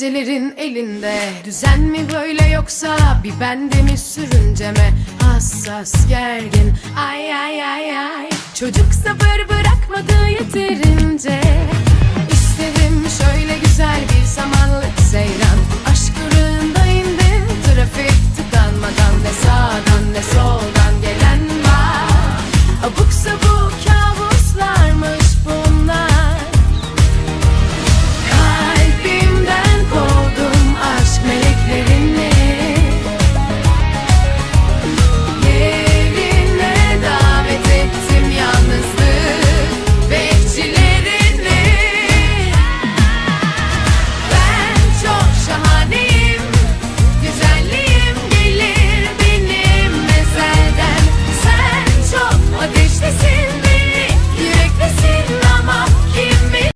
senin elinde. Düzen mi böyle yoksa bir bende mi sürünceme Hassas gergin ay ay ay ay. Çocuk sabır bırakmadı yeterince. İstedim şöyle güzel bir samanlık seyran. Aşk ırığında indim trafik tıkanmadan. Ne sağdan ne soldan gelen var. Abuk sabuk